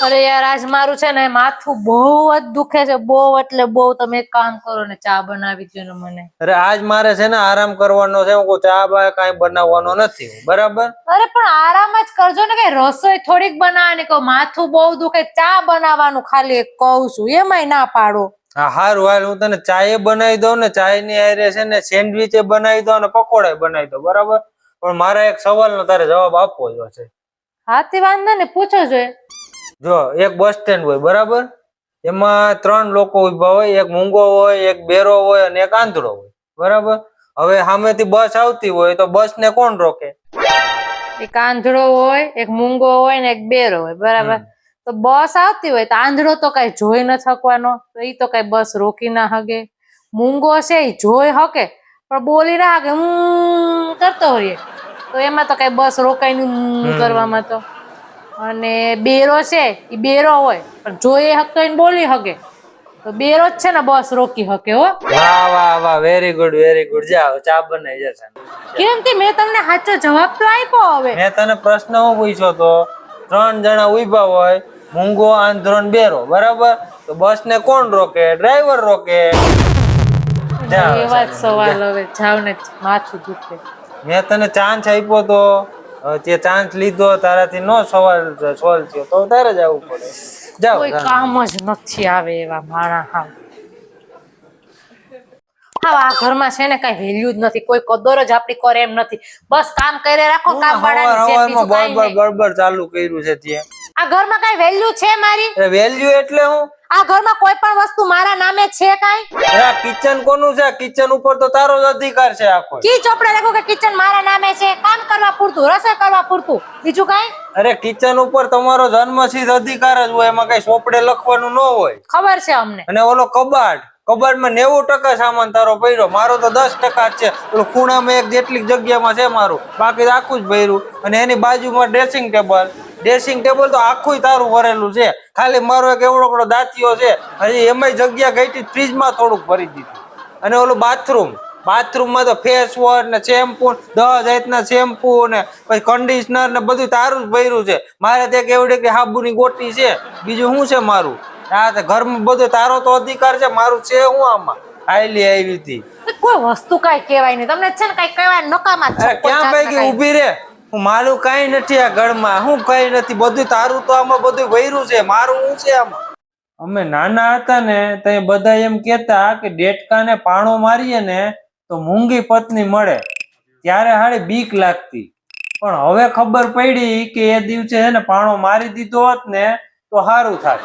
અરે યાર આજ મારું છે ને માથું બહુ જ દુખે છે બહુ એટલે બહુ. તમે એક કામ કરો ને ચા બનાવી દો ને મને. અરે આજ મારે છે ને આરામ કરવાનો છે હું ચા બા કાંઈ બનાવવાનો નથી બરાબર? અરે પણ આરામ જ કરજો ને કઈ રસોઈ થોડીક બનાવવાની કહું માથું બહુ દુખે ચા બનાવવાનું ખાલી એક કહું છું એમાંય ના પાડો. હા હારું હાલ હું તને ચાય બનાવી દઉં ને ચાયની હારે છે ને સેન્ડવીચ બનાવી દઉં અને પકોડા બનાવી દો બરાબર? પણ મારા એક સવાલનો તારે જવાબ આપવો જો છે. હાથી વાંધો ને પૂછો જોઈએ જો એક બસ સ્ટેન્ડ હોય બરાબર? એમાં ત્રણ લોકો ઊભા હોય એક મૂંગો હોય એક બેરો હોય અને એક આંધળો હોય બરાબર? હવે સામેથી બસ આવતી હોય તો બસ ને કોણ રોકે? એક આંધળો હોય એક મૂંગો હોય ને એક બેરો હોય બરાબર? તો બસ આવતી હોય તો આંધળો તો કઈ જોઈ ન શકવાનો તો એ તો કઈ બસ રોકી ના હગે મૂંગો છે એ જોઈ હકે પણ બોલી ના હકે હું કરતો હોઈએ. તો એમાં તો કઈ બસ રોકાય નહીં કરવામાં તો. અને બેરો છે એ બેરો હોય. પણ જોઈ હકતો એને બોલી હકે. તો બેરો જ છે ને બસ રોકી હકે હો. વાહ વાહ વાહ વેરી ગુડ વેરી ગુડ જાઓ ચા બનાવી જશે. કેમ કે મેં તમને સાચો જવાબ તો આપ્યો હવે. મેં તને પ્રશ્ન હું પૂછ્યો તો ત્રણ જણા ઊભા હોય મૂંગો આંધળો ને બેરો બરાબર? તો બસ ને કોણ રોકે? ડ્રાઈવર રોકે. એવા જ. સવાલ હવે જાવ ને માથું દુખે. મેં તને ચાન્સ આપ્યો તો તે ચાન્સ લીધો તારાથી નો સવાલ સોલ્વ થયો તો તારે જ આવવું પડે. જાઓ કોઈ કામ જ નથી આવે એવા માણા હા. આ ઘરમાં છે ને કઈ વેલ્યુ જ નથી કોઈ કદર જ આપણી કરે એમ નથી. બસ કામ કરે રાખો કામ વાળાની જેમ બીજું બળબડ બળબડ ચાલુ કર્યું છે ત્યાં. આ ઘરમાં કઈ વેલ્યુ છે મારી? વેલ્યુ એટલે હું? આ ઘરમાં કોઈ પણ વસ્તુ મારા નામે છે કાઈ? આ કિચન કોનું છે? કિચન ઉપર તો તારો જ અધિકાર છે આખો. કી ચોપડે લખો કે કિચન મારા નામે છે? કામ કરવા પૂરતું રસોઈ કરવા પૂરતું. બીજું કાઈ? અરે કિચન ઉપર તમારો જન્મસિદ્ધ અધિકાર જ હોય એમાં કઈ ચોપડે લખવાનું ન હોય. ખબર છે અમને. અને ઓલો કબાટ કબાટમાં નેવું ટકા સામાન તારો પડ્યો મારો તો દસ ટકા છે. ઓલો ખૂણામાં એક જેટલી જગ્યામાં છે મારું. બાકી આખું જ ભર્યું. અને એની બાજુમાં ડ્રેસિંગ ટેબલ ડ્રેસિંગ ટેબલ તો આખું તારું ભરેલું છે. ખાલી મારો એક એવડો દાંતિયો છે. હજી એમાંય જગ્યા ગઈ ફ્રીજમાં થોડુંક ભરી દીધું. અને ઓલું બાથરૂમ. બાથરૂમમાં તો ફેસ વોશ ને શેમ્પુ દસ જાતના શેમ્પુ ને પછી કન્ડિશનર ને બધું તારું જ ભર્યું છે. મારે ત્યાં કેવડી કે હાબુની ગોટી છે. બીજું શું છે મારું? હા તો ઘરમાં બધું તારો તો અધિકાર છે મારું છે હું આમાં? આયલી આવી હતી. કોઈ વસ્તુ કાંઈ કહેવાય નહીં. તમને છે ને કાંઈ કહેવાય નકામાં ક્યાં પૈકી. ઊભી રે? મારું કઈ નથી આ ઘરમાં, હું કઈ નથી, બધું તારું તો આમાં બધું વૈરું છે, મારું શું છે આમાં? અમે નાના હતા ને તો બધા એમ કેતા કે ડેટકાને પાણો મારીએ ને, તો મૂંગી પત્ની મળે, ત્યારે હાડી બીક લાગતી. પણ હવે ખબર પડી કે એ દિવસે છે ને પાણો મારી દીધો હોત ને, તો સારું થાત.